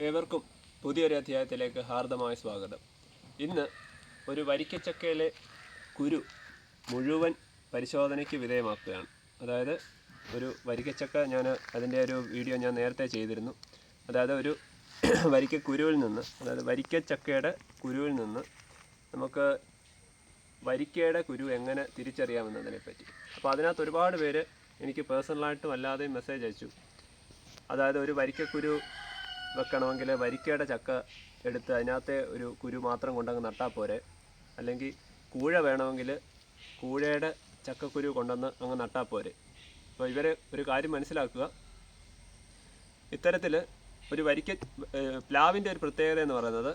ഏവർക്കും പുതിയൊരു അധ്യായത്തിലേക്ക് ഹാർദമായ സ്വാഗതം. ഇന്ന് ഒരു വരിക്കച്ചക്കയിലെ കുരു മുഴുവൻ പരിശോധനയ്ക്ക് വിധേയമാക്കുകയാണ്. അതായത് ഒരു വരിക്കച്ചക്ക ഞാൻ അതിന്റെ ഒരു വീഡിയോ ഞാൻ നേരത്തെ ചെയ്തിരുന്നു. അതായത് ഒരു വരിക്ക കുരുവിൽ നിന്ന് അതായത് വരിക്കച്ചക്കയുടെ കുരുവിൽ നിന്ന് നമുക്ക് വരിക്കയുടെ കുരു എങ്ങനെ തിരിച്ചറിയാമെന്നതിനെപ്പറ്റി. അപ്പോൾ അതിനകത്ത് ഒരുപാട് പേര് എനിക്ക് പേഴ്സണലായിട്ടും അല്ലാതെയും മെസ്സേജ് അയച്ചു. അതായത് ഒരു വരിക്കക്കുരു വെക്കണമെങ്കിൽ വരിക്കയുടെ ചക്ക എടുത്ത് അതിനകത്തെ ഒരു കുരു മാത്രം കൊണ്ടങ്ങ് നട്ടാൽ പോരെ. അല്ലെങ്കിൽ കൂഴ വേണമെങ്കിൽ കൂഴയുടെ ചക്കക്കുരു കൊണ്ടുവന്ന് അങ്ങ് നട്ടാൽ പോരെ. അപ്പോൾ ഇവർ ഒരു കാര്യം മനസ്സിലാക്കുക. ഇത്തരത്തിൽ ഒരു വരിക്ക പ്ലാവിന്റെ ഒരു പ്രത്യേകത എന്ന് പറയുന്നത്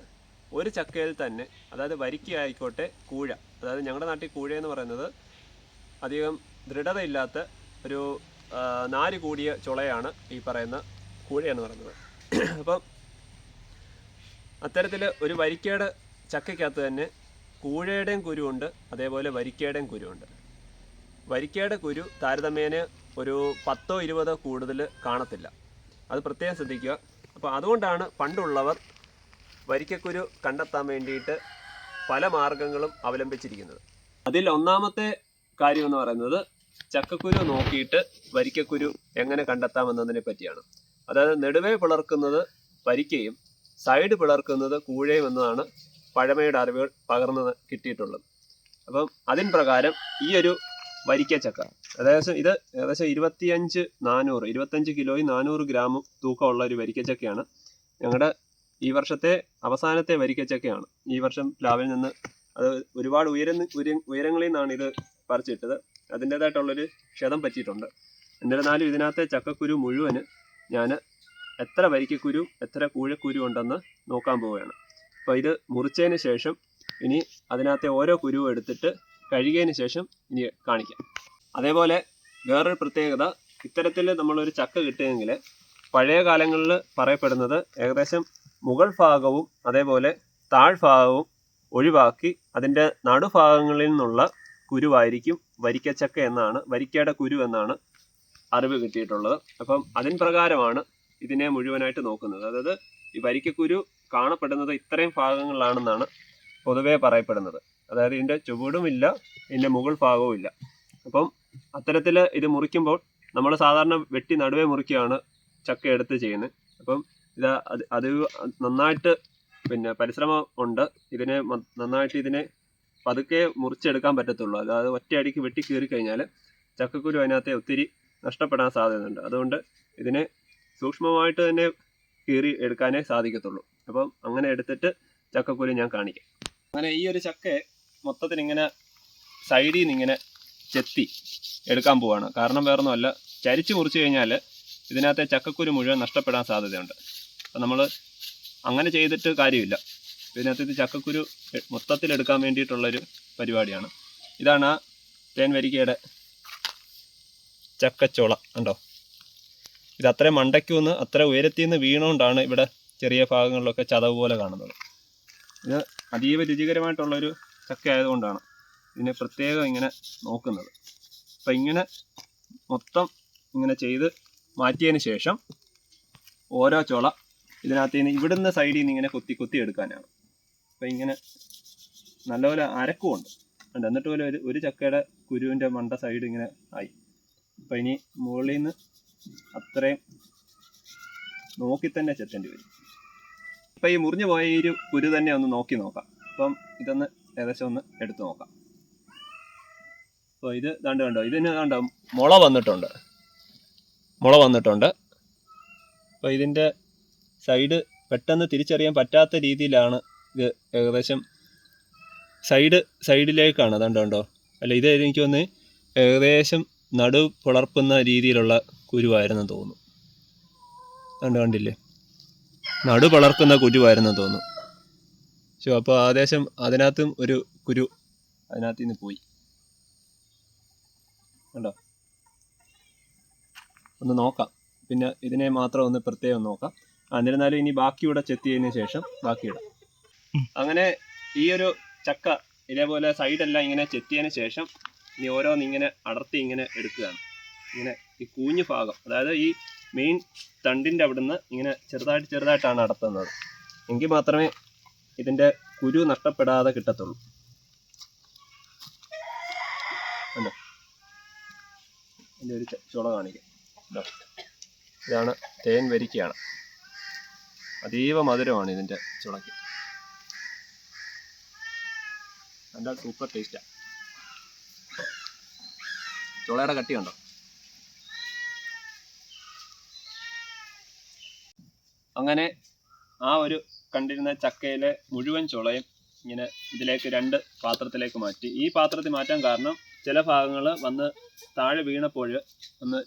ഒരു ചക്കയിൽ തന്നെ അതായത് വരിക്ക ആയിക്കോട്ടെ കൂഴ അതായത് ഞങ്ങളുടെ നാട്ടിൽ കൂഴ എന്ന് പറയുന്നത് അധികം ദൃഢതയില്ലാത്ത ഒരു നാല് കൂടിയ ചുളയാണ് ഈ പറയുന്ന കൂഴ എന്ന് പറയുന്നത്. അപ്പം അത്തരത്തിൽ ഒരു വരിക്കയുടെ ചക്കയ്ക്കകത്ത് തന്നെ കൂഴയുടെയും കുരുവുണ്ട് അതേപോലെ വരിക്കയുടെയും കുരുവുണ്ട്. വരിക്കയുടെ കുരു താരതമ്യേന ഒരു പത്തോ ഇരുപതോ കൂടുതൽ കാണത്തില്ല. അത് പ്രത്യേകം ശ്രദ്ധിക്കുക. അപ്പോൾ അതുകൊണ്ടാണ് പണ്ടുള്ളവർ വരിക്കക്കുരു കണ്ടെത്താൻ വേണ്ടിയിട്ട് പല മാർഗങ്ങളും അവലംബിച്ചിരിക്കുന്നത്. അതിൽ ഒന്നാമത്തെ കാര്യം എന്ന് പറയുന്നത് ചക്കക്കുരു നോക്കിയിട്ട് വരിക്കക്കുരു എങ്ങനെ കണ്ടെത്താമെന്നതിനെ പറ്റിയാണ്. അതായത് നെടുവേ പിളർക്കുന്നത് വരിക്കയും സൈഡ് പിളർക്കുന്നത് കൂഴയും എന്നതാണ് പഴമയുടെ അറിവുകൾ പകർന്ന് കിട്ടിയിട്ടുള്ളത്. അപ്പം അതിൻ പ്രകാരം ഈ ഒരു വരിക്ക ചക്ക ഏകദേശം ഇത് ഏകദേശം ഇരുപത്തിയഞ്ച് നാനൂറ് ഇരുപത്തഞ്ച് കിലോയും നാനൂറ് ഗ്രാമും തൂക്കമുള്ള ഒരു വരിക്കച്ചക്കയാണ്. ഞങ്ങളുടെ ഈ വർഷത്തെ അവസാനത്തെ വരിക്കച്ചക്കയാണ്. ഈ വർഷം പ്ലാവിൽ നിന്ന് അത് ഒരുപാട് ഉയര- ഉയരങ്ങളിൽ നിന്നാണ് ഇത് പറിച്ചിട്ടത്. അതിന്റേതായിട്ടുള്ളൊരു ക്ഷതം പറ്റിയിട്ടുണ്ട്. എന്നിരുന്നാലും ഇതിനകത്തെ ചക്കക്കുരു മുഴുവൻ ഞാൻ എത്ര വരിക്കക്കുരു എത്ര കൂഴക്കുരു ഉണ്ടെന്ന് നോക്കാൻ പോവുകയാണ്. അപ്പോൾ ഇത് മുറിച്ചതിന് ശേഷം ഇനി അതിനകത്തെ ഓരോ കുരുവും എടുത്തിട്ട് കഴുകിയതിന് ശേഷം ഇനി കാണിക്കാം. അതേപോലെ വേറൊരു പ്രത്യേകത ഇത്തരത്തിൽ നമ്മളൊരു ചക്ക കിട്ടുമെങ്കിൽ പഴയ കാലങ്ങളിൽ പറയപ്പെടുന്നത് ഏകദേശം മുകൾ ഭാഗവും അതേപോലെ താഴ്ഭാഗവും ഒഴിവാക്കി അതിന്റെ നടുഭാഗങ്ങളിൽ നിന്നുള്ള കുരുവായിരിക്കും വരിക്കച്ചക്ക എന്നാണ് വരിക്കയുടെ കുരു എന്നാണ് അറിവ് കിട്ടിയിട്ടുള്ളത്. അപ്പം അതിൻ പ്രകാരമാണ് ഇതിനെ മുഴുവനായിട്ട് നോക്കുന്നത്. അതായത് ഈ വരിക്കക്കുരു കാണപ്പെടുന്നത് ഇത്രയും ഭാഗങ്ങളിലാണെന്നാണ് പൊതുവെ പറയപ്പെടുന്നത്. അതായത് ഇതിന്റെ ചുവടുമില്ല ഇതിന്റെ മുകൾ ഭാഗവും ഇല്ല അപ്പം അത്തരത്തിൽ ഇത് മുറിക്കുമ്പോൾ നമ്മൾ സാധാരണ വെട്ടി നടുവേ മുറിക്കുകയാണ് ചക്ക എടുത്ത് ചെയ്യുന്നത്. അപ്പം ഇത് അത് നന്നായിട്ട് പിന്നെ പരിശ്രമം ഉണ്ട് ഇതിനെ നന്നായിട്ട് ഇതിനെ പതുക്കെ മുറിച്ചെടുക്കാൻ പറ്റത്തുള്ളൂ. അതായത് ഒറ്റയടിക്ക് വെട്ടി കീറി കഴിഞ്ഞാൽ ചക്കക്കുരു അതിനകത്തെ ഒത്തിരി നഷ്ടപ്പെടാൻ സാധ്യതയുണ്ട്. അതുകൊണ്ട് ഇതിനെ സൂക്ഷ്മമായിട്ട് തന്നെ കീറി എടുക്കാനേ സാധിക്കത്തുള്ളൂ. അപ്പം അങ്ങനെ എടുത്തിട്ട് ചക്കക്കുരു ഞാൻ കാണിക്കാം. അങ്ങനെ ഈ ഒരു ചക്ക മൊത്തത്തിൽ ഇങ്ങനെ സൈഡിൽ നിന്ന് ഇങ്ങനെ ചെത്തി എടുക്കാൻ പോവാണ്. കാരണം വേറൊന്നുമല്ല ചരിച്ച് മുറിച്ച് കഴിഞ്ഞാൽ ഇതിനകത്തെ ചക്കക്കുരു മുഴുവൻ നഷ്ടപ്പെടാൻ സാധ്യതയുണ്ട്. അപ്പം നമ്മൾ അങ്ങനെ ചെയ്തിട്ട് കാര്യമില്ല. ഇതിനകത്ത് ഇത് ചക്കക്കുരു മൊത്തത്തിലെടുക്കാൻ വേണ്ടിയിട്ടുള്ളൊരു പരിപാടിയാണ്. ഇതാണ് ആ തേൻ വരിക്കയുടെ ചക്കച്ചോള ഉണ്ടോ ഇത് അത്ര മണ്ടയ്ക്ക് നിന്ന് അത്ര ഉയരത്തിൽ നിന്ന് വീണുകൊണ്ടാണ് ഇവിടെ ചെറിയ ഭാഗങ്ങളിലൊക്കെ ചതവ് പോലെ കാണുന്നത്. ഇത് അതീവ രുചികരമായിട്ടുള്ളൊരു ചക്ക ആയതുകൊണ്ടാണ് ഇതിനെ പ്രത്യേകം ഇങ്ങനെ നോക്കുന്നത്. അപ്പം ഇങ്ങനെ മൊത്തം ഇങ്ങനെ ചെയ്ത് മാറ്റിയതിന് ശേഷം ഓരോ ചുള ഇതിനകത്ത് നിന്ന് ഇവിടുന്ന് സൈഡിൽ നിന്ന് ഇങ്ങനെ കുത്തി കുത്തി എടുക്കാനാണ്. അപ്പം ഇങ്ങനെ നല്ലപോലെ അരക്കുമുണ്ട്. എന്നിട്ട് പോലെ ഒരു ഒരു ചക്കയുടെ കുരുവിന്റെ മണ്ട സൈഡ് ഇങ്ങനെ ആയി. അപ്പം ഇനി മുകളിൽ നിന്ന് അത്രയും നോക്കി തന്നെ ചെത്തേണ്ടി വരും. അപ്പം ഈ മുറിഞ്ഞു പോയ ഈ ഒരു കുരു തന്നെ ഒന്ന് നോക്കി നോക്കാം. അപ്പം ഇതൊന്ന് ഏകദേശം ഒന്ന് എടുത്തു നോക്കാം. അപ്പോൾ ഇത് കണ്ടു കണ്ടോ? ഇതിന് കണ്ടോ? മുള വന്നിട്ടുണ്ട്. മുള വന്നിട്ടുണ്ട്. അപ്പോൾ ഇതിന്റെ സൈഡ് പെട്ടെന്ന് തിരിച്ചറിയാൻ പറ്റാത്ത രീതിയിലാണ് ഇത് ഏകദേശം സൈഡ് സൈഡിലേക്കാണ്. കണ്ടോ? അല്ല ഇത് എനിക്ക് തോന്നുന്നു ഏകദേശം നടു പുളർപ്പുന്ന രീതിയിലുള്ള കുരുവായിരുന്നു തോന്നുന്നു. കണ്ടു കണ്ടില്ലേ? നടു പളർക്കുന്ന കുരുവായിരുന്നു തോന്നുന്നു. ശോ അപ്പോൾ ആദേശം അതിനകത്തും ഒരു കുരു അതിനകത്ത് നിന്ന് പോയി. കണ്ടോ? ഒന്ന് നോക്കാം. പിന്നെ ഇതിനെ മാത്രം ഒന്ന് പ്രത്യേകം നോക്കാം. എന്നിരുന്നാലും ഇനി ബാക്കി ഇവിടെ ചെത്തിയതിന് ശേഷം ബാക്കി ഇടാം അങ്ങനെ ഈ ഒരു ചക്ക ഇതേപോലെ സൈഡെല്ലാം ഇങ്ങനെ ചെത്തിയതിന് ശേഷം ഇനി ഓരോന്ന് ഇങ്ങനെ അടർത്തി ഇങ്ങനെ എടുക്കുകയാണ്. ഇങ്ങനെ ഈ കൂഞ്ഞു ഭാഗം അതായത് ഈ മെയിൻ തണ്ടിന്റെ അവിടുന്ന് ഇങ്ങനെ ചെറുതായിട്ട് ചെറുതായിട്ടാണ് അടർത്തുന്നത് എങ്കിൽ മാത്രമേ ഇതിന്റെ കുരു നഷ്ടപ്പെടാതെ കിട്ടത്തുള്ളൂ. കണ്ടോ? ഇതിന്റെ ഒരു ചുള കാണിക്കാം. ഇതോ. ഇതാണ് തേൻ വരിക്കയാണ്. അതീവ മധുരമാണ് ഇതിന്റെ ചുളയ്ക്ക് നല്ല സൂപ്പർ ടേസ്റ്റാണ് ചുളയുടെ കട്ടി കണ്ടോ? അങ്ങനെ ആ ഒരു കണ്ടിരുന്ന ചക്കയിലെ മുഴുവൻ ചുളയും ഇങ്ങനെ ഇതിലേക്ക് രണ്ട് പാത്രത്തിലേക്ക് മാറ്റി. ഈ പാത്രത്തിൽ മാറ്റാൻ കാരണം ചില ഭാഗങ്ങൾ വന്ന് താഴെ വീണപ്പോൾ ഒന്ന്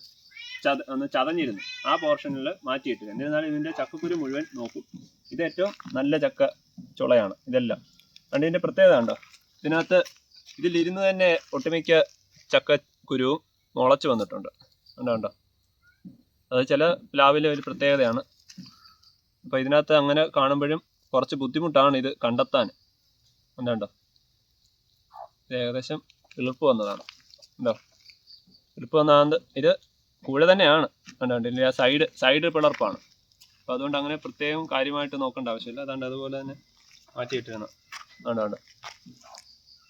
ചത ഒന്ന് ചതഞ്ഞിരുന്നു. ആ പോർഷനിൽ മാറ്റിയിട്ട് എന്നിരുന്നാലും ഇതിന്റെ ചക്കക്കുരു മുഴുവൻ നോക്കും. ഇത് ഏറ്റവും നല്ല ചക്ക ചുളയാണ് ഇതെല്ലാം. കണ്ട് ഇതിന്റെ പ്രത്യേകത ഉണ്ടോ ഇതിനകത്ത് ഇതിലിരുന്ന് തന്നെ ഒട്ടുമിക്ക ചക്കക്കുരുവും മുളച്ച് വന്നിട്ടുണ്ട്. കണ്ടോ കണ്ടോ? അത് ചില പ്ലാവിലെ ഒരു പ്രത്യേകതയാണ്. അപ്പോൾ ഇതിനകത്ത് അങ്ങനെ കാണുമ്പോഴും കുറച്ച് ബുദ്ധിമുട്ടാണ് ഇത് കണ്ടെത്താൻ. കണ്ടോ ഇത് ഏകദേശം എളുപ്പ് വന്നതാണ്. ഉണ്ടോ എളുപ്പ് വന്നതാണ് ഇത് കൂഴ തന്നെയാണ്. കണ്ടോ ഇതിന്റെ ആ സൈഡ് സൈഡ് പിളർപ്പാണ്. അപ്പോൾ അതുകൊണ്ട് അങ്ങനെ പ്രത്യേകം കാര്യമായിട്ട് നോക്കേണ്ട ആവശ്യമില്ല. അതുകൊണ്ട് അതുപോലെ തന്നെ മാറ്റിയിട്ടിരുന്നു. കണ്ടോ കണ്ടോ?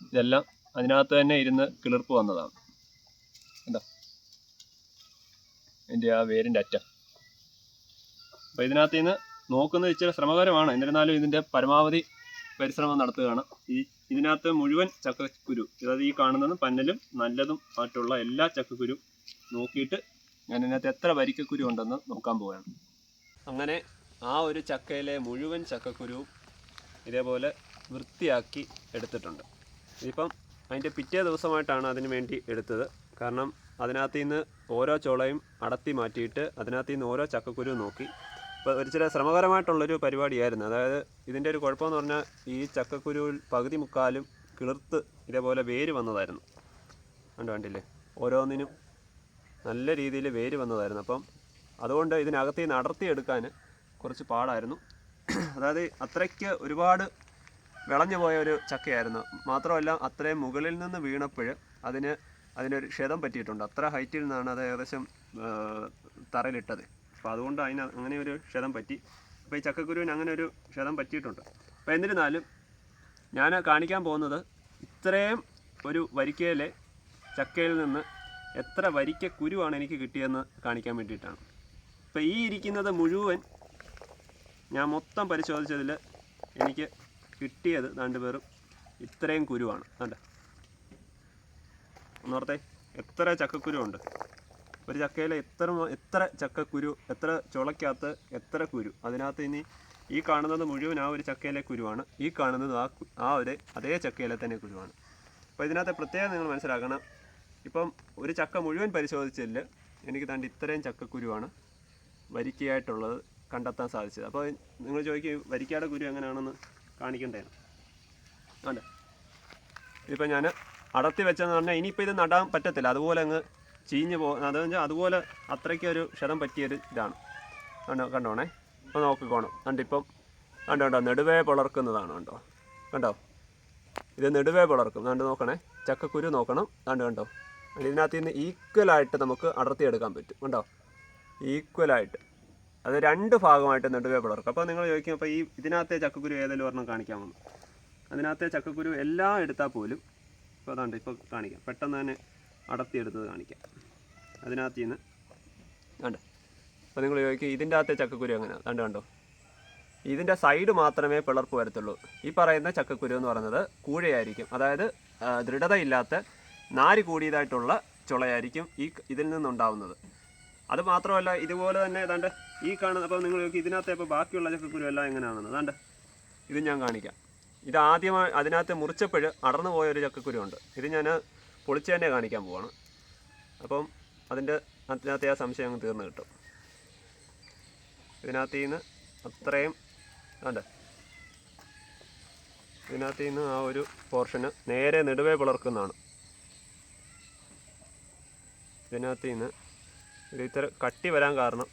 ഇതെല്ലാം അതിനകത്ത് തന്നെ ഇരുന്ന് കിളിർപ്പ് വന്നതാണ് കണ്ടോ ഇതിന്റെ ആ വേരിന്റെ അറ്റം. അപ്പോൾ ഇതിനകത്ത് നിന്ന് നോക്കുന്നത് ഇച്ചിരി ശ്രമകരമാണ്. എന്നിരുന്നാലും ഇതിന്റെ പരമാവധി പരിശ്രമം നടത്തുകയാണ്. ഈ ഇതിനകത്ത് മുഴുവൻ ചക്കക്കുരു അതായത് ഈ കാണുന്നതും പന്നലും നല്ലതും ആയിട്ടുള്ള എല്ലാ ചക്കക്കുരു നോക്കിയിട്ട് ഞാൻ ഇതിനകത്ത് എത്ര വരിക്കക്കുരു ഉണ്ടെന്ന് നോക്കാൻ പോവുകയാണ്. അങ്ങനെ ആ ഒരു ചക്കയിലെ മുഴുവൻ ചക്കക്കുരുവും ഇതേപോലെ വൃത്തിയാക്കി എടുത്തിട്ടുണ്ട്. ഇതിപ്പം അതിന്റെ പിറ്റേ ദിവസമായിട്ടാണ് അതിന് വേണ്ടി എടുത്തത്. കാരണം അതിനകത്ത് നിന്ന് ഓരോ ചോളയും അടത്തി മാറ്റിയിട്ട് അതിനകത്ത് നിന്ന് ഓരോ ചക്കക്കുരു നോക്കി. ഇപ്പോൾ ഒരു ചില ശ്രമകരമായിട്ടുള്ളൊരു പരിപാടിയായിരുന്നു. അതായത് ഇതിന്റെ ഒരു കുഴപ്പമെന്ന് പറഞ്ഞാൽ ഈ ചക്കക്കുരുവിൽ പകുതി മുക്കാലും കിളിർത്ത് ഇതേപോലെ വേര് വന്നതായിരുന്നു. കണ്ടു കണ്ടില്ലേ? ഓരോന്നിനും നല്ല രീതിയിൽ വേര് വന്നതായിരുന്നു. അപ്പം അതുകൊണ്ട് ഇതിനകത്ത് നിന്ന് അടർത്തിയെടുക്കാൻ കുറച്ച് പാടായിരുന്നു. അതായത് അത്രയ്ക്ക് ഒരുപാട് വിളഞ്ഞു പോയ ഒരു ചക്കയായിരുന്നു. മാത്രമല്ല അത്രയും മുകളിൽ നിന്ന് വീണപ്പോൾ അതിന് അതിനൊരു ക്ഷതം പറ്റിയിട്ടുണ്ട്. അത്ര ഹൈറ്റിൽ നിന്നാണ് അത് ഏകദേശം തറയിലിട്ടത്. അപ്പോൾ അതുകൊണ്ട് അതിന് അങ്ങനെ ഒരു ക്ഷതം പറ്റി. അപ്പോൾ ഈ ചക്കക്കുരുവിന് അങ്ങനെ ഒരു ക്ഷതം പറ്റിയിട്ടുണ്ട്. അപ്പോൾ എന്നിരുന്നാലും ഞാൻ കാണിക്കാൻ പോകുന്നത് ഇത്രയും ഒരു വരിക്കയിലെ ചക്കയിൽ നിന്ന് എത്ര വരിക്ക കുരുവാണ് എനിക്ക് കിട്ടിയതെന്ന് കാണിക്കാൻ വേണ്ടിയിട്ടാണ്. അപ്പോൾ ഈ ഇരിക്കുന്നത് മുഴുവൻ ഞാൻ മൊത്തം പരിശോധിച്ചതിൽ എനിക്ക് കിട്ടിയത് രണ്ടുപേരും ഇത്രയും കുരുവാണ്. കണ്ട പറഞ്ഞേ എത്ര ചക്കക്കുരു ഉണ്ട്? ഒരു ചക്കയിൽ എത്ര എത്ര ചക്കക്കുരു എത്ര ചുളക്കകത്ത് എത്ര കുരു? അതിനകത്ത് ഇനി ഈ കാണുന്നത് മുഴുവൻ ആ ഒരു ചക്കയിലെ കുരുവാണ്. ഈ കാണുന്നത് ആ ആ ഒരു അതേ ചക്കയിലെ തന്നെ കുരുവാണ്. അപ്പോൾ ഇതിനകത്ത് പ്രത്യേകം നിങ്ങൾ മനസ്സിലാക്കണം. ഇപ്പം ഒരു ചക്ക മുഴുവൻ പരിശോധിച്ചില്ല എനിക്ക് തണ്ട് ഇത്രയും ചക്കക്കുരുവാണ് വരിക്കയായിട്ടുള്ളത് കണ്ടെത്താൻ സാധിച്ചത്. അപ്പോൾ നിങ്ങൾ ചോദിക്കും വരിക്കയുടെ കുരു എങ്ങനെയാണെന്ന് കാണിക്കണ്ടേ? അല്ലേ ഇതിപ്പോൾ ഞാൻ അടർത്തി വെച്ചെന്ന് പറഞ്ഞാൽ ഇനിയിപ്പോൾ ഇത് നടാൻ പറ്റത്തില്ല. അതുപോലെ അങ്ങ് ചീഞ്ഞ് പോ അതെന്ന് വെച്ചാൽ അതുപോലെ അത്രയ്ക്ക് ഒരു ക്ഷതം പറ്റിയൊരു ഇതാണ്. കണ്ടോ കണ്ടോണേ? അപ്പോൾ നോക്കിക്കോണം. കണ്ടിപ്പം കണ്ടോ കണ്ടോ നെടുവേ പുളർക്കുന്നതാണ് കണ്ടോ? കണ്ടോ? ഇത് നെടുവേ പുളർക്കും. കണ്ട് നോക്കണേ? ചക്കക്കുരു നോക്കണം. കണ്ടോ കണ്ടോ? ഇതിനകത്ത് നിന്ന് ഈക്വലായിട്ട് നമുക്ക് അടർത്തി എടുക്കാൻ പറ്റും. കണ്ടോ? ഈക്വലായിട്ട് അത് രണ്ട് ഭാഗമായിട്ട് നെടുവേ പിളർക്കും. അപ്പോൾ നിങ്ങൾ ചോദിക്കും അപ്പോൾ ഈ ഇതിനകത്തെ ചക്കക്കുരു ഏതെങ്കിലും ഒരെണ്ണം കാണിക്കാമെന്ന് അതിനകത്തെ ചക്കക്കുരു എല്ലാം എടുത്താൽ പോലും ഇപ്പോൾ അതാണ്ട് ഇപ്പോൾ കാണിക്കാം. പെട്ടെന്ന് തന്നെ അടർത്തിയെടുത്തത് കാണിക്കാം. അതിനകത്ത് നിന്ന് കണ്ടോ? അപ്പോൾ നിങ്ങൾ ചോദിക്കും ഇതിന്റെ അകത്തെ ചക്കക്കുരു അങ്ങനെ കണ്ടു കണ്ടോ? ഇതിന്റെ സൈഡ് മാത്രമേ പിളർപ്പ് വരത്തുള്ളൂ. ഈ പറയുന്ന ചക്കക്കുരു എന്ന് പറയുന്നത് കൂഴയായിരിക്കും. അതായത് ദൃഢതയില്ലാത്ത നാര് കൂടിയതായിട്ടുള്ള ചുളയായിരിക്കും ഈ ഇതിൽ നിന്നുണ്ടാവുന്നത്. അത് മാത്രമല്ല ഇതുപോലെ തന്നെ ഏതാണ്ട് ഈ കാണുന്ന അപ്പോൾ നിങ്ങൾ ഇതിനകത്തെ ഇപ്പോൾ ബാക്കിയുള്ള ചക്കക്കുരു എല്ലാം എങ്ങനെയാണെന്ന്. അതാണ്ട് ഇത് ഞാൻ കാണിക്കാം. ഇത് ആദ്യമായി അതിനകത്ത് മുറിച്ചപ്പോൾ അടർന്നു പോയ ഒരു ചക്കക്കുരു ഉണ്ട് ഇത് ഞാൻ പൊളിച്ച് തന്നെ കാണിക്കാൻ പോവാണ്. അപ്പം അതിന്റെ അതിനകത്ത് ആ സംശയം അങ്ങ് തീർന്നു കിട്ടും. ഇതിനകത്ത് നിന്ന് അത്രയും അതെ ഇതിനകത്ത് നിന്ന് ആ ഒരു പോർഷന് നേരെ നെടുവേ പിളർക്കുന്നതാണ് ഇതിനകത്ത് നിന്ന് ഇത് ഇത്ര കട്ടി വരാൻ കാരണം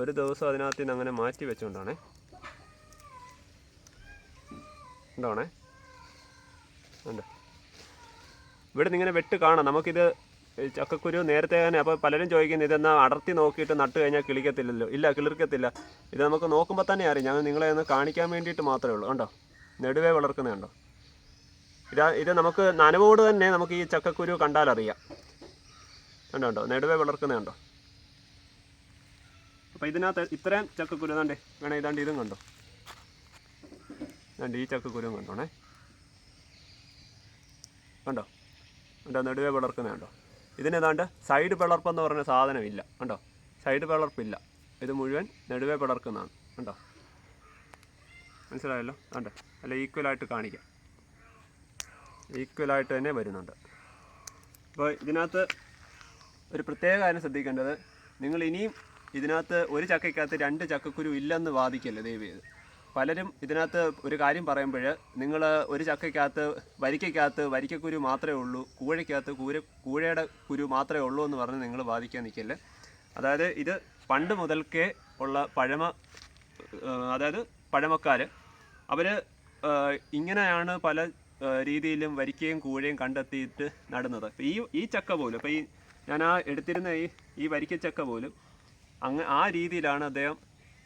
ഒരു ദിവസം അതിനകത്ത് നിന്ന് അങ്ങനെ മാറ്റി വെച്ചുകൊണ്ടാണേ ഉണ്ടാവണേ ഉണ്ട് ഇവിടെ നിന്ന് ഇങ്ങനെ വെട്ട് കാണാം. നമുക്കിത് ചക്കക്കുരു നേരത്തെ തന്നെ അപ്പോൾ പലരും ചോദിക്കുന്നത് ഇതെന്നാൽ അടർത്തി നോക്കിയിട്ട് നട്ട് കഴിഞ്ഞാൽ കിളിക്കത്തില്ലല്ലോ? ഇല്ല കിളിർക്കത്തില്ല. ഇത് നമുക്ക് നോക്കുമ്പോൾ തന്നെ അറിയാം. ഞങ്ങൾ നിങ്ങളെ ഒന്ന് കാണിക്കാൻ വേണ്ടിയിട്ട് മാത്രമേ ഉള്ളൂ. കണ്ടോ? നെടുവേ വളർക്കുന്നത് കണ്ടോ? ഇത് ഇത് നമുക്ക് നനവോട് തന്നെ നമുക്ക് ഈ ചക്കക്കുരു കണ്ടാലറിയാം കണ്ടോ കണ്ടോ? നെടുവേ വളർക്കുന്നത് കണ്ടോ? അപ്പോൾ ഇതിനകത്ത് ഇത്രയും ചക്കക്കുരു കണ്ടേ വേണേ ഇതാണ്ട് ഇതും കണ്ടോ? കണ്ട് ഈ ചക്കക്കുരുവും കണ്ടോണേ. കണ്ടോ? കണ്ടോ? നെടുവേ പിളർക്കുന്ന കണ്ടോ? ഇതിനേതാണ്ട് സൈഡ് പിളർപ്പെന്ന് പറഞ്ഞ സാധനമില്ല. കണ്ടോ? സൈഡ് പിളർപ്പില്ല. ഇത് മുഴുവൻ നെടുവേ പിളർക്കുന്നതാണ്. കണ്ടോ? മനസ്സിലായല്ലോ? കണ്ടോ? അല്ല ഈക്വലായിട്ട് കാണിക്കാം. ഈക്വലായിട്ട് തന്നെ വരുന്നുണ്ട്. അപ്പോൾ ഇതിനകത്ത് ഒരു പ്രത്യേക കാര്യം ശ്രദ്ധിക്കേണ്ടത് നിങ്ങൾ ഇനിയും ഇതിനകത്ത് ഒരു ചക്കയ്ക്കകത്ത് രണ്ട് ചക്കക്കുരു ഇല്ലെന്ന് വാദിക്കല്ലേ ചെയ്ത്? പലരും ഇതിനകത്ത് ഒരു കാര്യം പറയുമ്പോൾ നിങ്ങൾ ഒരു ചക്കയ്ക്കകത്ത് വരിക്കയ്ക്കകത്ത് വരിക്കക്കുരു മാത്രമേ ഉള്ളൂ കൂഴയ്ക്കകത്ത് കൂര കൂഴയുടെ കുരു മാത്രമേ ഉള്ളൂ എന്ന് പറഞ്ഞ് നിങ്ങൾ വാദിക്കാൻ നിൽക്കില്ല അതായത് ഇത് പണ്ട് മുതൽക്കേ ഉള്ള പഴമ അതായത് പഴമക്കാർ അവർ ഇങ്ങനെയാണ് പല രീതിയിലും വരിക്കയും കൂഴയും കണ്ടെത്തിയിട്ട് നടുന്നത്. ഈ ഈ ചക്ക പോലും അപ്പോൾ ഈ ഞാൻ ആ എടുത്തിരുന്ന ഈ ഈ വരിക്കച്ചക്ക പോലും അങ്ങ് ആ രീതിയിലാണ് അദ്ദേഹം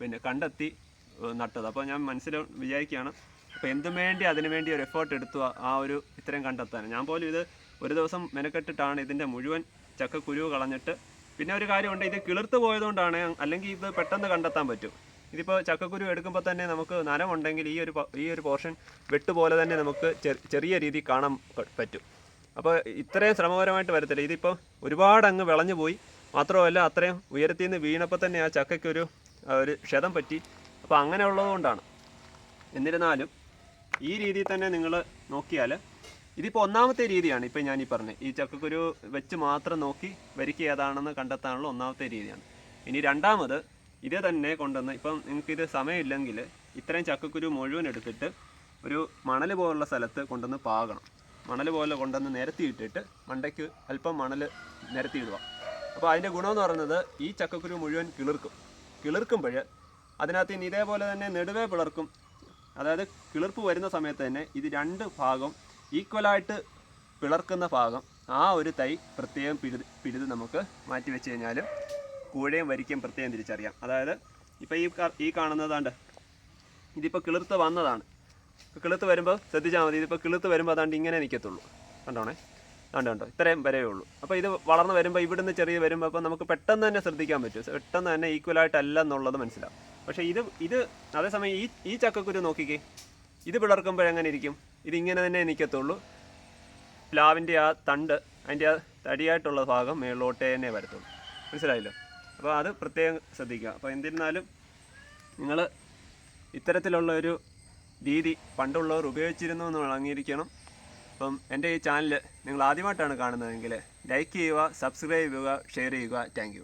പിന്നെ കണ്ടെത്തി നട്ടത്. അപ്പോൾ ഞാൻ മനസ്സിൽ വിചാരിക്കുകയാണ് അപ്പോൾ എന്തും വേണ്ടി അതിനു വേണ്ടി ഒരു എഫേർട്ട് എടുത്തു ആ- ഒരു ഇത്രയും കണ്ടെത്താൻ. ഞാൻ പോലും ഇത് ഒരു ദിവസം മെനക്കെട്ടിട്ടാണ് ഇതിന്റെ മുഴുവൻ ചക്ക കുരുവ് കളഞ്ഞിട്ട്. പിന്നെ ഒരു കാര്യമുണ്ട് ഇത് കിളിർത്ത് പോയതുകൊണ്ടാണ് അല്ലെങ്കിൽ ഇത് പെട്ടെന്ന് കണ്ടെത്താൻ പറ്റും. ഇതിപ്പോൾ ചക്കക്കുരു എടുക്കുമ്പോൾ തന്നെ നമുക്ക് നനമുണ്ടെങ്കിൽ ഈ ഒരു ഈ ഒരു പോർഷൻ വെട്ടുപോലെ തന്നെ നമുക്ക് ചെറിയ രീതിയിൽ കാണാൻ പറ്റും. അപ്പോൾ ഇത്രയും ശ്രമകരമായിട്ട് വരത്തില്ല. ഇതിപ്പോൾ ഒരുപാട് അങ്ങ് വിളഞ്ഞു പോയി മാത്രമല്ല അത്രയും ഉയരത്തിൽ നിന്ന് വീണപ്പോൾ തന്നെ ആ ചക്കയ്ക്കൊരു ഒരു ക്ഷതം പറ്റി. അപ്പോൾ അങ്ങനെ ഉള്ളതുകൊണ്ടാണ് എന്നിരുന്നാലും ഈ രീതിയിൽ തന്നെ നിങ്ങൾ നോക്കിയാൽ ഇതിപ്പോൾ ഒന്നാമത്തെ രീതിയാണ് ഇപ്പോൾ ഞാൻ ഈ പറഞ്ഞത് ഈ ചക്കക്കുരു വെച്ച് മാത്രം നോക്കി വരിക്കുക ഏതാണെന്ന് കണ്ടെത്താനുള്ള ഒന്നാമത്തെ രീതിയാണ്. ഇനി രണ്ടാമത് ഇത് തന്നെ കൊണ്ടുവന്ന് ഇപ്പം നിങ്ങൾക്കിത് സമയമില്ലെങ്കിൽ ഇത്രയും ചക്കക്കുരു മുഴുവൻ എടുത്തിട്ട് ഒരു മണൽ പോലുള്ള സ്ഥലത്ത് കൊണ്ടുവന്ന് പാകണം. മണൽ പോലെ കൊണ്ടുവന്ന് നിരത്തിയിട്ടിട്ട് മണ്ടയ്ക്ക് അല്പം മണൽ നിരത്തിയിടുക. അപ്പോൾ അതിന്റെ ഗുണമെന്ന് പറയുന്നത് ഈ ചക്കക്കുരു മുഴുവൻ കിളിർക്കും. കിളിർക്കുമ്പോൾ അതിനകത്ത് ഇനി ഇതേപോലെ തന്നെ നെടുവേ പിളർക്കും. അതായത് കിളിർപ്പ് വരുന്ന സമയത്ത് തന്നെ ഇത് രണ്ട് ഭാഗം ഈക്വലായിട്ട് പിളർക്കുന്ന ഭാഗം ആ ഒരു തൈ പ്രത്യേകം പിഴുത് പിഴുത് നമുക്ക് മാറ്റി വെച്ച് കഴിഞ്ഞാൽ കൂഴയും വരിക്കും പ്രത്യേകം തിരിച്ചറിയാം. അതായത് ഇപ്പോൾ ഈ ഈ കാണുന്നതാണ്ട് ഇതിപ്പോൾ കിളിർത്ത് വന്നതാണ്. കിളുത്ത് വരുമ്പോൾ ശ്രദ്ധിച്ചാൽ മതി. ഇതിപ്പോൾ കിളുത്ത് വരുമ്പോൾ അതാണ്ട് ഇങ്ങനെ നിൽക്കത്തുള്ളൂ കണ്ടോണേ? കണ്ടോ കണ്ടോ? ഇത്രയും വരേ ഉള്ളൂ. അപ്പോൾ ഇത് വളർന്ന് വരുമ്പോൾ ഇവിടുന്ന് ചെറിയ വരുമ്പോൾ അപ്പോൾ നമുക്ക് പെട്ടെന്ന് തന്നെ ശ്രദ്ധിക്കാൻ പറ്റും. പെട്ടെന്ന് തന്നെ ഈക്വലായിട്ടല്ല എന്നുള്ളത് മനസ്സിലാവും. പക്ഷേ ഇത് ഇത് അതേസമയം ഈ ഈ ചക്കക്കുരു നോക്കിക്കേ. ഇത് പിളർക്കുമ്പോഴെങ്ങനെ ഇരിക്കും ഇതിങ്ങനെ തന്നെ നിൽക്കത്തുള്ളൂ പ്ലാവിന്റെ ആ തണ്ട് അതിന്റെ ആ തടിയായിട്ടുള്ള ഭാഗം മേളിലോട്ടേ തന്നെ വരത്തുള്ളൂ. മനസ്സിലായല്ലോ? അപ്പോൾ അത് പ്രത്യേകം ശ്രദ്ധിക്കുക. അപ്പോൾ എന്തിരുന്നാലും നിങ്ങൾ ഇത്തരത്തിലുള്ള ഒരു രീതി പണ്ടുള്ളവർ ഉപയോഗിച്ചിരുന്നു എന്ന് അംഗീകരിക്കണം. അപ്പം എന്റെ ഈ ചാനൽ നിങ്ങൾ ആദ്യമായിട്ടാണ് കാണുന്നതെങ്കിൽ ലൈക്ക് ചെയ്യുക സബ്സ്ക്രൈബ് ചെയ്യുക ഷെയർ ചെയ്യുക. താങ്ക്